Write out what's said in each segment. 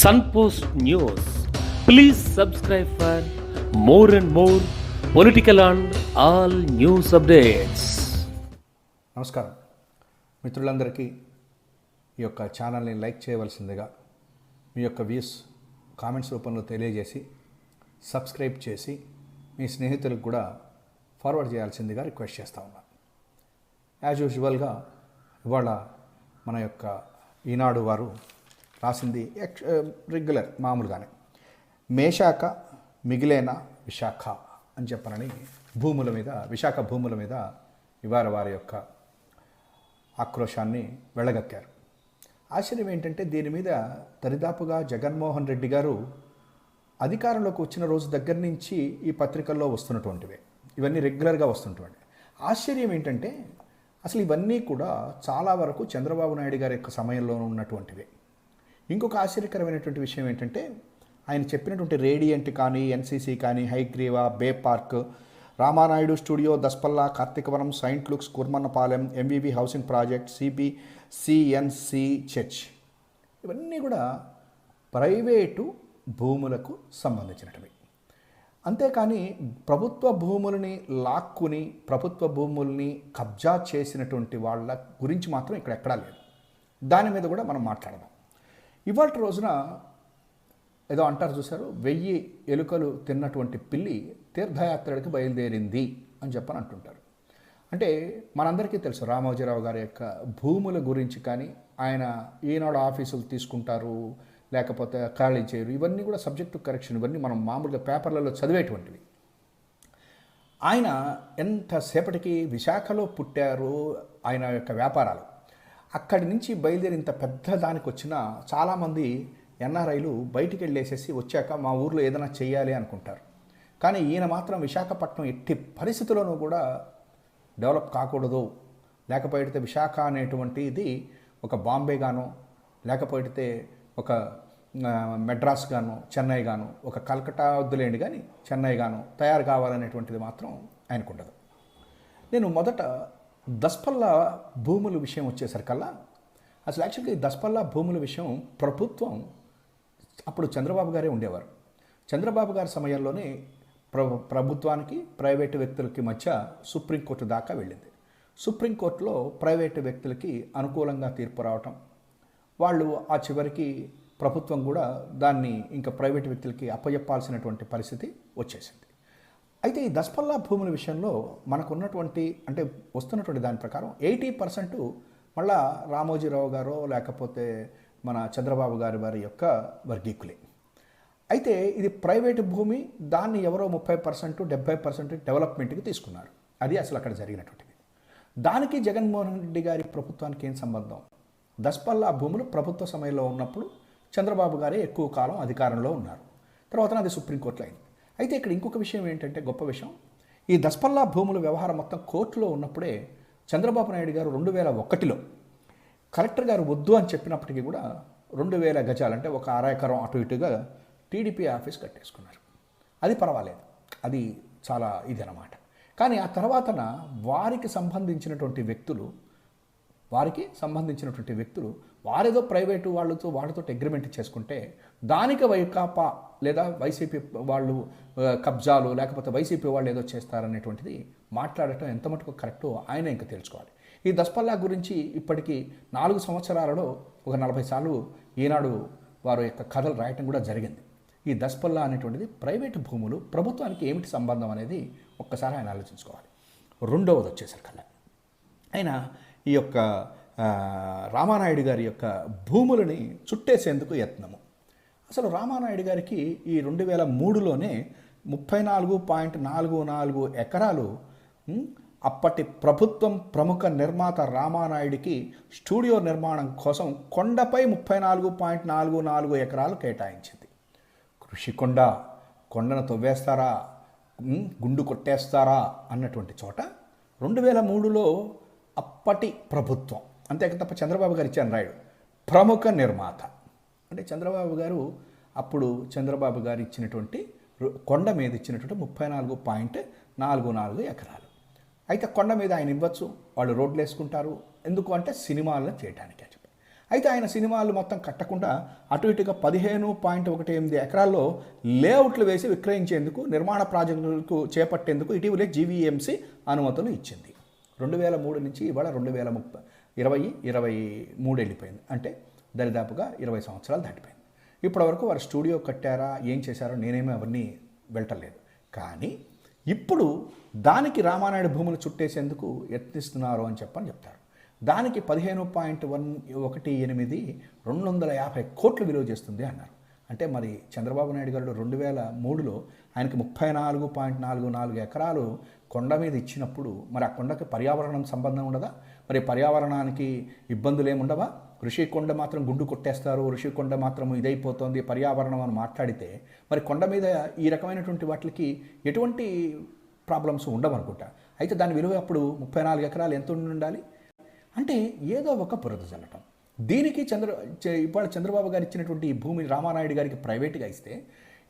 Sunpost news please subscribe for more and more political and all news updates నమస్కారం. మిత్రులందరికీ ఈ యొక్క ఛానల్ని లైక్ చేయవలసిందిగా మీ యొక్క వ్యూస్ కామెంట్స్ రూపంలో తెలియజేసి సబ్స్క్రైబ్ చేసి మీ స్నేహితులకు కూడా ఫార్వర్డ్ చేయాల్సిందిగా రిక్వెస్ట్ చేస్తా ఉన్నాను యాజ్ యూజువల్గా ఇవాళ మన యొక్క ఈనాడు వారు రాసింది ఎక్స్ రెగ్యులర్ మామూలుగానే. మేషాక మిగిలేన విశాఖ అని చెప్పనని భూముల మీద విశాఖ భూముల మీద ఇవాళ వారి యొక్క ఆక్రోశాన్ని వెళ్ళగక్కారు ఆశ్చర్యం ఏంటంటే దీని మీద దరిదాపుగా జగన్మోహన్ రెడ్డి గారు అధికారంలోకి వచ్చిన రోజు దగ్గర నుంచి ఈ పత్రికల్లో వస్తున్నటువంటివే. ఇవన్నీ రెగ్యులర్గా వస్తుంటుంది ఆశ్చర్యం ఏంటంటే అసలు ఇవన్నీ కూడా చాలా వరకు చంద్రబాబు నాయుడు గారి యొక్క సమయంలో ఉన్నటువంటివే. ఇంకొక ఆశ్చర్యకరమైనటువంటి విషయం ఏంటంటే ఆయన చెప్పినటువంటి రేడియంట్ కానీ ఎన్సీసీ కానీ Hayagriva bay park Ramanaidu studio Daspalla Karthikavaram Saint Luke's Kurmannapalem MVV housing project CB CNC church ఇవన్నీ కూడా ప్రైవేటు భూములకు సంబంధించినటివి. అంతేకాని ప్రభుత్వ భూములని లాక్కుని ప్రభుత్వ భూముల్ని కబ్జా చేసినటువంటి వాళ్ళ గురించి మాత్రం ఇక్కడ ఎక్కడా లేదు. దాని మీద కూడా మనం మాట్లాడదాం. ఇవాళ రోజున ఏదో అంటారు చూశారు? వెయ్యి ఎలుకలు తిన్నటువంటి పిల్లి తీర్థయాత్రలకు బయలుదేరింది అని చెప్పని అంటుంటారు. అంటే మనందరికీ తెలుసు రామోజీరావు గారి యొక్క భూముల గురించి కానీ ఆయన ఈనాడు ఆఫీసులు తీసుకుంటారు లేకపోతే ఖాళీ చేయరు ఇవన్నీ కూడా సబ్జెక్టు కరెక్షన్ ఇవన్నీ మనం మామూలుగా పేపర్లలో చదివేటువంటివి. ఆయన ఎంతసేపటికి విశాఖలో పుట్టారు? ఆయన యొక్క వ్యాపారాలు. అక్కడి నుంచి బయలుదేరింత పెద్ద దానికి వచ్చిన చాలామంది ఎన్ఆర్ఐలు బయటికి వెళ్ళేసేసి వచ్చాక మా ఊర్లో ఏదైనా చేయాలి అనుకుంటారు. కానీ ఈయన మాత్రం విశాఖపట్నం ఎట్టి పరిస్థితుల్లోనూ కూడా డెవలప్ కాకూడదు. లేకపోతే విశాఖ అనేటువంటిది ఒక బాంబే గాను లేకపోతే ఒక మెడ్రాస్ గాను చెన్నై గాను ఒక కలకట్టా వద్దులేండి కానీ చెన్నై గాను తయారు కావాలనేటువంటిది మాత్రం ఆయనకుండదు. నేను మొదట దస్పల్లా భూముల విషయం వచ్చేసరికల్లా అసలు యాక్చువల్గా ఈ దస్పల్లా భూముల విషయం ప్రభుత్వం అప్పుడు చంద్రబాబు గారే ఉండేవారు. చంద్రబాబు గారి సమయంలోనే ప్రభుత్వానికి ప్రైవేటు వ్యక్తులకి మధ్య సుప్రీంకోర్టు దాకా వెళ్ళింది. సుప్రీంకోర్టులో ప్రైవేటు వ్యక్తులకి అనుకూలంగా తీర్పు రావటం వాళ్ళు ఆ చివరికి ప్రభుత్వం కూడా దాన్ని ఇంకా ప్రైవేటు వ్యక్తులకి అప్పజెప్పాల్సినటువంటి పరిస్థితి వచ్చేసింది. అయితే ఈ దస్పల్లా భూముల విషయంలో మనకున్నటువంటి అంటే వస్తున్నటువంటి దాని ప్రకారం ఎయిటీ పర్సెంట్ మళ్ళా రామోజీరావు గారో లేకపోతే మన చంద్రబాబు గారి వారి యొక్క వర్గీకులే. అయితే ఇది ప్రైవేటు భూమి దాన్ని ఎవరో ముప్పై పర్సెంట్ డెబ్బై పర్సెంట్ డెవలప్మెంట్కి తీసుకున్నారు. అది అసలు అక్కడ జరిగినటువంటిది. దానికి జగన్మోహన్ రెడ్డి గారి ప్రభుత్వానికి ఏం సంబంధం? దస్పల్లా భూములు ప్రభుత్వ సమయంలో ఉన్నప్పుడు చంద్రబాబు గారే ఎక్కువ కాలం అధికారంలో ఉన్నారు. తర్వాత అది సుప్రీంకోర్టులో అయింది. అయితే ఇక్కడ ఇంకొక విషయం ఏంటంటే గొప్ప విషయం. ఈ దస్పల్లా భూముల వ్యవహారం మొత్తం కోర్టులో ఉన్నప్పుడే చంద్రబాబు నాయుడు గారు రెండు వేల ఒకటిలో కలెక్టర్ గారు వద్దు అని చెప్పినప్పటికీ కూడా రెండు వేల గజాలంటే ఒక అర ఎకరం అటు ఇటుగా టీడీపీ ఆఫీస్ కట్టేసుకున్నారు. అది పర్వాలేదు. అది చాలా ఇది అన్నమాట కానీ ఆ తర్వాతన వారికి సంబంధించినటువంటి వ్యక్తులు వారికి సంబంధించినటువంటి వ్యక్తులు వారేదో ప్రైవేటు వాళ్ళతో వాళ్ళతో అగ్రిమెంట్ చేసుకుంటే దానికి వైకాపా లేదా వైసీపీ వాళ్ళు కబ్జాలు లేకపోతే వైసీపీ వాళ్ళు ఏదో చేస్తారనేటువంటిది మాట్లాడటం ఎంత మటుకు కరెక్టో ఆయన ఇంకా తెలుసుకోవాలి. ఈ దస్పల్లా గురించి ఇప్పటికీ నాలుగు సంవత్సరాలలో ఒక నలభై సార్లు ఈనాడు వారి యొక్క కథలు రాయటం కూడా జరిగింది. ఈ దస్పల్లా అనేటువంటిది ప్రైవేటు భూములు ప్రభుత్వానికి ఏమిటి సంబంధం అనేది ఒక్కసారి ఆయన ఆలోచించుకోవాలి. రెండవది వచ్చేసరికల్లా. ఆయన ఈ యొక్క రామానాయుడు గారి యొక్క భూములని చుట్టేసేందుకు యత్నము. అసలు రామానాయుడు గారికి ఈ రెండు వేల మూడులోనే ముప్పై నాలుగు పాయింట్ నాలుగు నాలుగు ఎకరాలు అప్పటి ప్రభుత్వం ప్రముఖ నిర్మాత రామానాయుడికి స్టూడియో నిర్మాణం కోసం కొండపై ముప్పై నాలుగు పాయింట్ నాలుగు నాలుగు ఎకరాలు కేటాయించింది. కృషికొండ కొండను తవ్వేస్తారా? గుండు కొట్టేస్తారా? అన్నటువంటి చోట రెండు వేల మూడులో అప్పటి ప్రభుత్వం. అంతే తప్ప చంద్రబాబు గారు ఇచ్చాను రాయుడు. ప్రముఖ నిర్మాత. అంటే చంద్రబాబు గారు అప్పుడు చంద్రబాబు గారు ఇచ్చినటువంటి కొండ మీద ఇచ్చినటువంటి ముప్పై నాలుగు పాయింట్ నాలుగు నాలుగు ఎకరాలు. అయితే కొండ మీద ఆయన ఇవ్వచ్చు వాళ్ళు రోడ్లు వేసుకుంటారు. ఎందుకు అంటే సినిమాలను చేయడానికి అని చెప్పి. అయితే ఆయన సినిమాలు మొత్తం కట్టకుండా అటు ఇటుగా పదిహేను పాయింట్ ఒకటి ఎనిమిది ఎకరాల్లో లేఅవుట్లు వేసి విక్రయించేందుకు నిర్మాణ ప్రాజెక్టులకు చేపట్టేందుకు ఇటీవలే జీవీఎంసీ అనుమతులు ఇచ్చింది. రెండు వేల మూడు నుంచి ఇవాళ రెండు వేల ముప్పై ఇరవై ఇరవై మూడు వెళ్ళిపోయింది. అంటే దరిదాపుగా ఇరవై సంవత్సరాలు దాటిపోయింది. ఇప్పటివరకు వారు స్టూడియో కట్టారా ఏం చేశారో నేనేమీ అవన్నీ వెళ్ళటలేదు కానీ ఇప్పుడు దానికి రామానాయుడు భూములు చుట్టేసేందుకు యత్నిస్తున్నారు అని చెప్పని చెప్తారు. దానికి పదిహేను పాయింట్ వన్ ఒకటి ఎనిమిది రెండు వందల యాభై కోట్లు విలువ చేస్తుంది అన్నారు. అంటే మరి చంద్రబాబు నాయుడు గారు రెండు వేల మూడులో ఆయనకి ముప్పై నాలుగు పాయింట్ నాలుగు నాలుగు ఎకరాలు కొండ మీద ఇచ్చినప్పుడు మరి ఆ కొండకి పర్యావరణం సంబంధం ఉండదా? మరి పర్యావరణానికి ఇబ్బందులు ఏముండవా ఋషికొండ మాత్రం గుండు కొట్టేస్తారు ఋషికొండ మాత్రం ఇదైపోతుంది పర్యావరణం అని మాట్లాడితే మరి కొండ మీద ఈ రకమైనటువంటి వాటికి ఎటువంటి ప్రాబ్లమ్స్ ఉండవనుకుంటా? అయితే దాని విలువ అప్పుడు ముప్పై నాలుగు ఎకరాలు ఎంత ఉండి ఉండాలి? అంటే ఏదో ఒక బురద చల్లటం దీనికి చంద్ర చ- ఇవాళ చంద్రబాబు గారు ఇచ్చినటువంటి ఈ భూమిని రామానాయుడు గారికి ప్రైవేట్గా ఇస్తే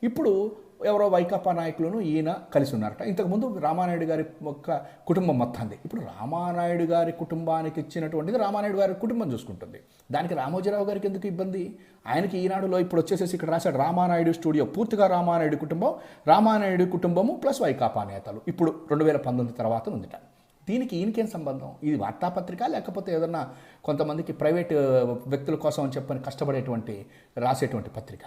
ఇప్పుడు ఎవరో వైకాపా నాయకులను ఈయన కలిసి ఉన్నారట. ఇంతకుముందు రామానాయుడు గారి యొక్క కుటుంబం మొత్తాన్ని ఇప్పుడు రామానాయుడు గారి కుటుంబానికి ఇచ్చినటువంటిది రామానాయుడు గారి కుటుంబం చూసుకుంటుంది. దానికి రామోజీరావు గారికి ఎందుకు ఇబ్బంది? ఆయనకి ఈనాడులో ఇప్పుడు వచ్చేసేసి ఇక్కడ రాశాడు రామానాయుడు స్టూడియో. పూర్తిగా రామానాయుడు కుటుంబం రామానాయుడు కుటుంబము ప్లస్ వైకాపా నేతలు. ఇప్పుడు రెండు వేల పంతొమ్మిది తర్వాత ఉందిట. దీనికి ఈయనకేం సంబంధం? ఇది వార్తాపత్రిక లేకపోతే ఏదన్నా కొంతమందికి ప్రైవేట్ వ్యక్తుల కోసం చెప్పని కష్టపడేటువంటి రాసేటువంటి పత్రిక?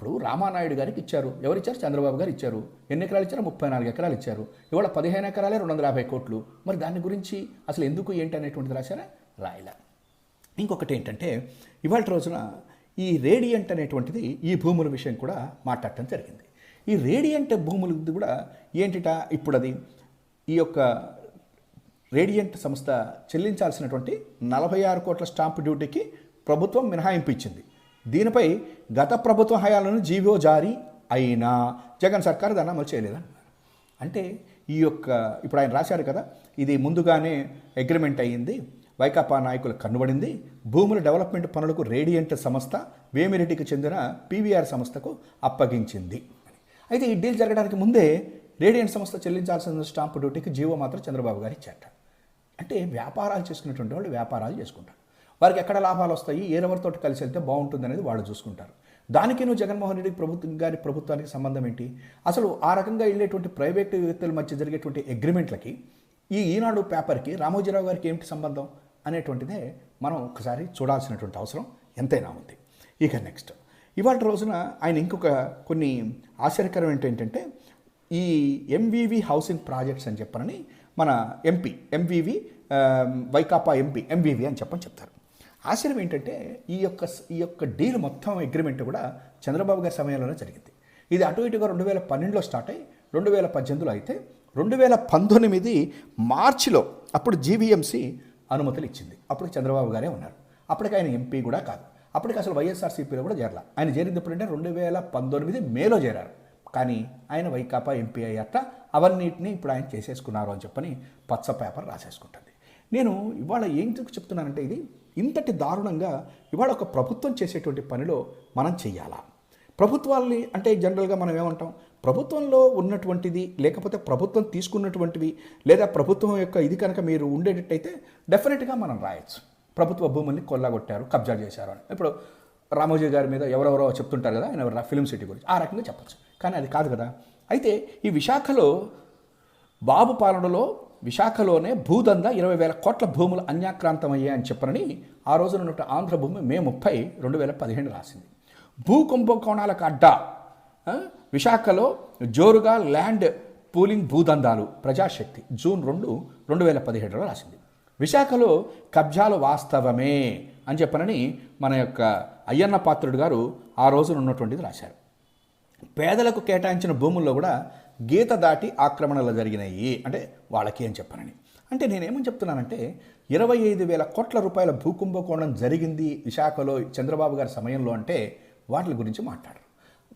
ఇప్పుడు రామానాయుడు గారికి ఇచ్చారు. ఎవరిచ్చారు? చంద్రబాబు గారు ఇచ్చారు. ఎన్ని ఎకరాలు ఇచ్చారు? ముప్పై నాలుగు ఎకరాలు ఇచ్చారు. ఇవాళ పదిహేను ఎకరాలే రెండు వందల యాభై కోట్లు. మరి దాని గురించి అసలు ఎందుకు ఏంటి అనేటువంటిది రాశారా? రాయలా. ఇంకొకటి ఏంటంటే ఇవాళ రోజున ఈ రేడియంట్ అనేటువంటిది ఈ భూముల విషయం కూడా మాట్లాడటం జరిగింది. ఈ రేడియంట్ భూములు కూడా ఏంటిట? ఇప్పుడు అది ఈ యొక్క రేడియంట్ సంస్థ చెల్లించాల్సినటువంటి నలభై ఆరు కోట్ల స్టాంప్ డ్యూటీకి ప్రభుత్వం మినహాయింపు ఇచ్చింది. దీనిపై గత ప్రభుత్వ హయాలను జీవో జారీ అయినా జగన్ సర్కార్ దాన్ని అమలు చేయలేదన్నారు. అంటే ఈ యొక్క ఇప్పుడు ఆయన రాశారు కదా ఇది ముందుగానే అగ్రిమెంట్ అయ్యింది వైకాపా నాయకులు కనబడింది భూముల డెవలప్మెంట్ పనులకు రేడియంట్ సంస్థ వేమిరెడ్డికి చెందిన పీవీఆర్ సంస్థకు అప్పగించింది. అయితే ఈ డీల్ జరగడానికి ముందే రేడియంట్ సంస్థ చెల్లించాల్సిన స్టాంపు డ్యూటీకి జీవో మాత్రం చంద్రబాబు గారు ఇచ్చారట. అంటే వ్యాపారాలు చేసుకున్నటువంటి వాళ్ళు వ్యాపారాలు చేసుకుంటారు. వారికి ఎక్కడ లాభాలు వస్తాయి ఏరెవరితో కలిసి వెళ్తే బాగుంటుంది అనేది వాళ్ళు చూసుకుంటారు. దానికి నువ్వు జగన్మోహన్ రెడ్డి ప్రభుత్వం గారి ప్రభుత్వానికి సంబంధం ఏంటి? అసలు ఆ రకంగా వెళ్ళేటువంటి ప్రైవేటు వ్యక్తుల మధ్య జరిగేటువంటి అగ్రిమెంట్లకి ఈ ఈనాడు పేపర్కి రామోజీరావు గారికి ఏమిటి సంబంధం అనేటువంటిదే మనం ఒకసారి చూడాల్సినటువంటి అవసరం ఎంతైనా ఉంది. ఇక నెక్స్ట్. ఇవాళ రోజున ఆయన ఇంకొక కొన్ని ఆశ్చర్యకరం ఏంటంటే ఈ ఎంవివి హౌసింగ్ ప్రాజెక్ట్స్ అని చెప్పనని మన MP MVV Vaikapa MP MVV అని చెప్పని చెప్తారు. ఆశ్చర్యం ఏంటంటే ఈ యొక్క ఈ యొక్క డీల్ మొత్తం అగ్రిమెంట్ కూడా చంద్రబాబు గారి సమయంలోనే జరిగింది. ఇది అటు ఇటుగా రెండు వేల పన్నెండులో స్టార్ట్ అయ్యి రెండు వేల పద్దెనిమిదిలో అయితే రెండు వేల పంతొమ్మిది మార్చిలో అప్పుడు జీవీఎంసీ అనుమతులు ఇచ్చింది. అప్పుడు చంద్రబాబు గారే ఉన్నారు. అప్పటికి ఆయన ఎంపీ కూడా కాదు. అప్పటికి అసలు వైఎస్ఆర్సీపీలో కూడా చేరాల. ఆయన చేరింది ఎప్పుడంటే రెండు వేల పంతొమ్మిది మేలో చేరారు. కానీ ఆయన వైకాపా ఎంపీ అయ్యాట అవన్నిటిని ఇప్పుడు ఆయన చేసేసుకున్నారు అని చెప్పని పచ్చ పేపర్ రాసేసుకుంటుంది. నేను ఇవాళ ఏం చెప్తున్నానంటే ఇది ఇంతటి దారుణంగా ఇవాళ ఒక ప్రభుత్వం చేసేటువంటి పనిలో మనం చెయ్యాలా? ప్రభుత్వాల్ని అంటే జనరల్గా మనం ఏమంటాం? ప్రభుత్వంలో ఉన్నటువంటిది లేకపోతే ప్రభుత్వం తీసుకున్నటువంటివి లేదా ప్రభుత్వం యొక్క ఇది కనుక మీరు ఉండేటట్టయితే డెఫినెట్గా మనం రాయొచ్చు. ప్రభుత్వ భూముల్ని కొల్లగొట్టారు కబ్జా చేశారు అని. ఇప్పుడు రామోజీ గారి మీద ఎవరెవరో చెప్తుంటారు కదా ఆయన ఫిల్మ్ సిటీ గురించి. ఆ రకంగా చెప్పచ్చు. కానీ అది కాదు కదా. అయితే ఈ విశాఖలో బాబు పాలనలో విశాఖలోనే భూదంద ఇరవై వేల కోట్ల భూములు అన్యాక్రాంతమయ్యాయి అని చెప్పనని ఆ రోజున ఉన్న ఆంధ్ర భూమి మే ముప్పై రెండు వేల పదిహేను రాసింది. భూ కుంభకోణాలకు అడ్డా విశాఖలో జోరుగా ల్యాండ్ పూలింగ్ భూదందాలు ప్రజాశక్తి జూన్ రెండు రెండు వేల పదిహేడులో రాసింది. విశాఖలో కబ్జాలు వాస్తవమే అని చెప్పనని మన యొక్క అయ్యన్న పాత్రుడు గారు ఆ రోజున ఉన్నటువంటిది రాశారు. పేదలకు కేటాయించిన భూముల్లో కూడా గీత దాటి ఆక్రమణలు జరిగినాయి. అంటే వాళ్ళకి ఏం చెప్పనని. అంటే నేనేమని చెప్తున్నానంటే ఇరవై ఐదు వేల కోట్ల రూపాయల భూకుంభకోణం జరిగింది విశాఖలో చంద్రబాబు గారి సమయంలో అంటే వాటి గురించి మాట్లాడరు.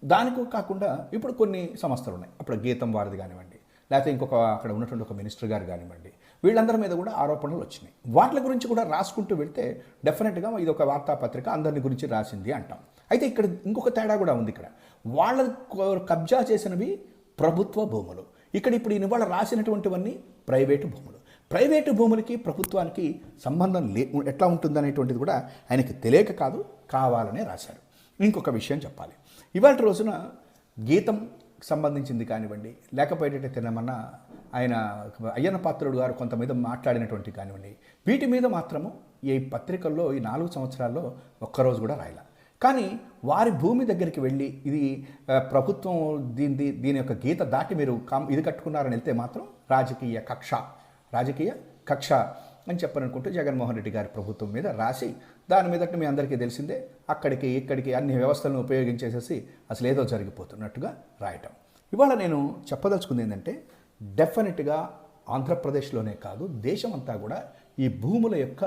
దానికి కాకుండా ఇప్పుడు కొన్ని సంస్థలు ఉన్నాయి. అప్పుడు గీతం వారిది కానివ్వండి లేకపోతే ఇంకొక అక్కడ ఉన్నటువంటి ఒక మినిస్టర్ గారు కానివ్వండి వీళ్ళందరి మీద కూడా ఆరోపణలు వచ్చినాయి. వాటి గురించి కూడా రాసుకుంటూ వెళ్తే డెఫినెట్గా ఇది ఒక వార్తాపత్రిక అందరిని గురించి రాసింది అంటాం. అయితే ఇక్కడ ఇంకొక తేడా కూడా ఉంది ఇక్కడ. వాళ్ళ కబ్జా చేసినవి ప్రభుత్వ భూములు. ఇక్కడ ఇప్పుడు ఈయన ఇవాళ రాసినటువంటివన్నీ ప్రైవేటు భూములు. ప్రైవేటు భూములకి ప్రభుత్వానికి సంబంధం లే ఎట్లా ఉంటుందనేటువంటిది కూడా ఆయనకి తెలియక కాదు కావాలనే రాశారు. ఇంకొక విషయం చెప్పాలి. ఇవాళ రోజున గీతం సంబంధించింది కానివ్వండి లేకపోయేటట్టు తినమన్నా ఆయన అయ్యన్న పాత్రుడు గారు కొంతమీద మాట్లాడినటువంటి కానివ్వండి వీటి మీద మాత్రము ఈ పత్రికల్లో ఈ నాలుగు సంవత్సరాల్లో ఒక్కరోజు కూడా రాయలే. కానీ వారి భూమి దగ్గరికి వెళ్ళి ఇది ప్రభుత్వం దీని దీని యొక్క గీత దాటి మీరు కామ్ ఇది కట్టుకున్నారని వెళ్తే మాత్రం రాజకీయ కక్ష రాజకీయ కక్ష అని చెప్పాలనుకుంటూ జగన్మోహన్ రెడ్డి గారి ప్రభుత్వం మీద రాసి దాని మీదట మీ అందరికీ తెలిసిందే అక్కడికి ఇక్కడికి అన్ని వ్యవస్థలను ఉపయోగించేసేసి అసలు ఏదో జరిగిపోతున్నట్టుగా రాయటం. ఇవాళ నేను చెప్పదలుచుకుంది ఏంటంటే డెఫినెట్గా ఆంధ్రప్రదేశ్లోనే కాదు దేశం అంతా కూడా ఈ భూముల యొక్క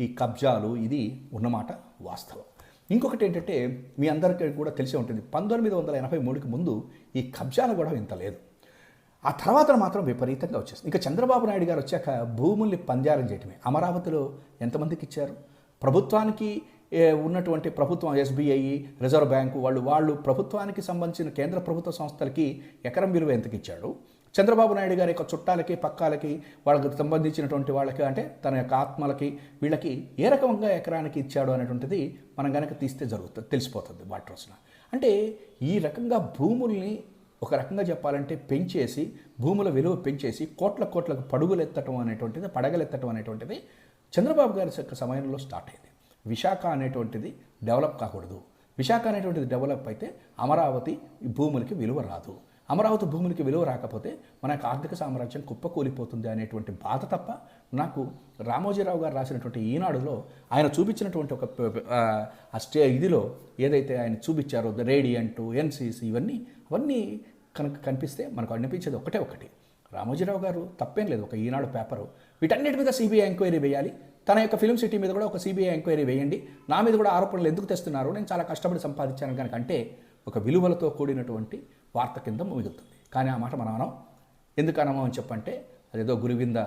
ఈ కబ్జాలు ఇది ఉన్నమాట వాస్తవం. ఇంకొకటి ఏంటంటే మీ అందరికీ కూడా తెలిసే ఉంటుంది పంతొమ్మిది వందల ఎనభై మూడుకి ముందు ఈ కబ్జాల కూడా ఇంత లేదు. ఆ తర్వాత మాత్రం విపరీతంగా వచ్చేసింది. ఇంకా చంద్రబాబు నాయుడు గారు వచ్చాక భూముల్ని పంజారం చేయటమే. అమరావతిలో ఎంతమందికి ఇచ్చారు? ప్రభుత్వానికి ఉన్నటువంటి ప్రభుత్వం ఎస్బీఐ రిజర్వ్ బ్యాంకు వాళ్ళు వాళ్ళు ప్రభుత్వానికి సంబంధించిన కేంద్ర ప్రభుత్వ సంస్థలకి ఎకరం విలువ ఎంతకిచ్చాడు? చంద్రబాబు నాయుడు గారి యొక్క చుట్టాలకి పక్కాలకి వాళ్ళకి సంబంధించినటువంటి వాళ్ళకి అంటే తన యొక్క ఆత్మలకి వీళ్ళకి ఏ రకంగా ఎకరానికి ఇచ్చాడు అనేటువంటిది మనం కనుక తీస్తే జరుగుతుంది తెలిసిపోతుంది వాటి రోజున. అంటే ఈ రకంగా భూముల్ని ఒక రకంగా చెప్పాలంటే పెంచేసి భూముల విలువ పెంచేసి కోట్ల కోట్లకు పడుగులెత్తటం అనేటువంటిది పడగలెత్తటం అనేటువంటిది చంద్రబాబు గారి యొక్క సమయంలో స్టార్ట్ అయింది. విశాఖ అనేటువంటిది డెవలప్ కాకూడదు. విశాఖ అనేటువంటిది డెవలప్ అయితే అమరావతి భూములకి విలువ రాదు. అమరావతి భూములకి విలువ రాకపోతే మన యొక్క ఆర్థిక సామ్రాజ్యం కుప్పకూలిపోతుంది అనేటువంటి బాధ తప్ప నాకు రామోజీరావు గారు రాసినటువంటి ఈనాడులో ఆయన చూపించినటువంటి ఒక ఆ, స్టే ఇదిలో ఏదైతే ఆయన చూపించారో రేడియంట్ ఎన్సీసీ ఇవన్నీ అవన్నీ కనుక కనిపిస్తే మనకు అనిపించేది ఒకటే ఒకటి. రామోజీరావు గారు తప్పేం లేదు ఒక ఈనాడు పేపరు. వీటన్నిటి మీద సిబిఐ ఎంక్వైరీ వేయాలి. తన యొక్క ఫిలిం సిటీ మీద కూడా ఒక సిబిఐ ఎంక్వైరీ వేయండి. నా మీద కూడా ఆరోపణలు ఎందుకు తెస్తున్నారు? నేను చాలా కష్టపడి సంపాదించాను కనుక అంటే ఒక విలువలతో కూడినటువంటి వార్త కింద మిగులుతుంది. కానీ ఆ మాట మనం అనం ఎందుకు అనము అని చెప్పంటే అదేదో గురువింద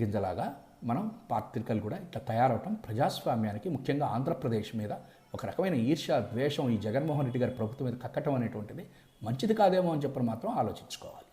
గింజలాగా మనం పాత్రికలు కూడా ఇట్లా తయారవటం ప్రజాస్వామ్యానికి ముఖ్యంగా ఆంధ్రప్రదేశ్ మీద ఒక రకమైన ఈర్ష్య ద్వేషం ఈ జగన్మోహన్ రెడ్డి గారి ప్రభుత్వం మీద కక్కటం అనేటువంటిది మంచిది కాదేమో అని చెప్పని మాత్రం ఆలోచించుకోవాలి.